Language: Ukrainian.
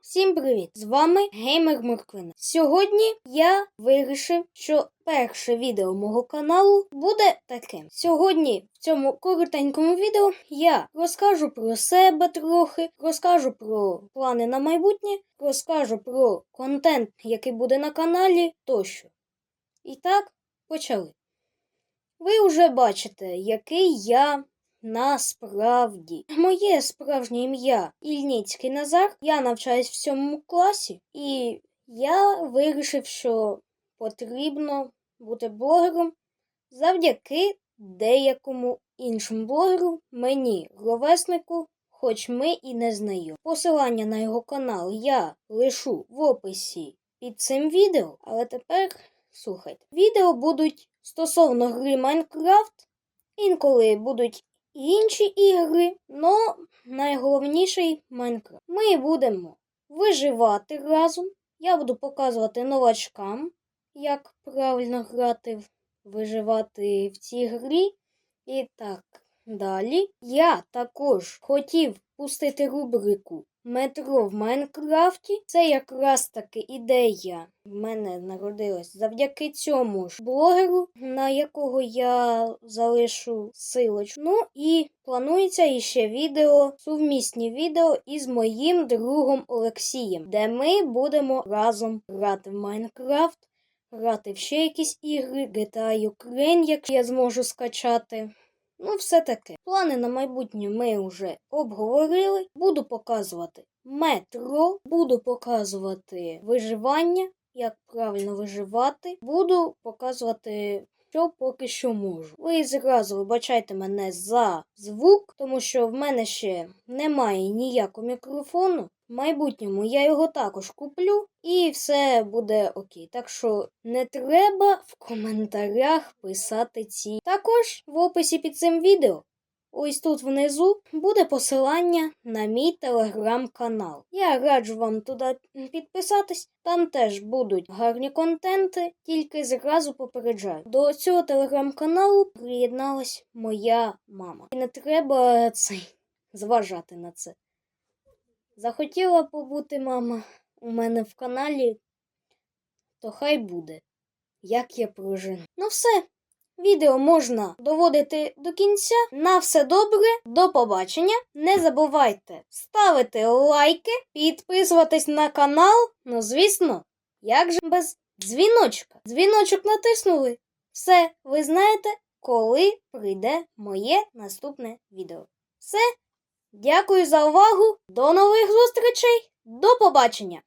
Всім привіт! З вами Геймер Морквина. Сьогодні я вирішив, що перше відео мого каналу буде таким. Сьогодні в цьому коротенькому відео я розкажу про себе трохи, розкажу про плани на майбутнє, розкажу про контент, який буде на каналі тощо. І так, почали. Ви вже бачите, який я Насправді, моє справжнє ім'я Ільницький Назар. Я навчаюсь в сьомому класі, і я вирішив, що потрібно бути блогером завдяки деякому іншому блогеру, мені, ровеснику, хоч ми і не знайомі. Посилання на його канал я лишу в описі під цим відео, але тепер слухайте. Відео будуть стосовно гри Майнкрафт. Інколи будуть інші ігри, но найголовніший Майнкрафт. Ми будемо виживати разом. Я буду показувати новачкам, як правильно грати, виживати в цій грі. І так далі. Я також хотів пустити рубрику Метро в Майнкрафті. Це якраз таки ідея в мене народилась завдяки цьому ж блогеру, на якого я залишу силочку. Ну і планується іще відео, сумісні відео із моїм другом Олексієм, де ми будемо разом грати в Майнкрафт. Грати в ще якісь ігри, GTA Ukraine, якщо я зможу скачати. Ну, все таке. Плани на майбутнє ми вже обговорили. Буду показувати метро, буду показувати виживання, як правильно виживати. Буду показувати, що поки що можу. Ви зразу вибачайте мене за звук, тому що в мене ще немає ніякого мікрофону. Майбутньому я його також куплю і все буде окей. Так що не треба в коментарях писати ці. Також в описі під цим відео. Ось тут внизу буде посилання на мій телеграм-канал. Я раджу вам туди підписатись. Там теж будуть гарні контенти, тільки зразу попереджаю. До цього телеграм-каналу приєдналась моя мама. І не треба цей зважати на це. Захотіла побути мама у мене в каналі, то хай буде, як я прожину. Ну все, відео можна доводити до кінця. На все добре, до побачення. Не забувайте ставити лайки, підписуватись на канал. Ну, звісно, як же без дзвіночка. Дзвіночок натиснули. Все, ви знаєте, коли прийде моє наступне відео. Все. Дякую за увагу. До нових зустрічей. До побачення!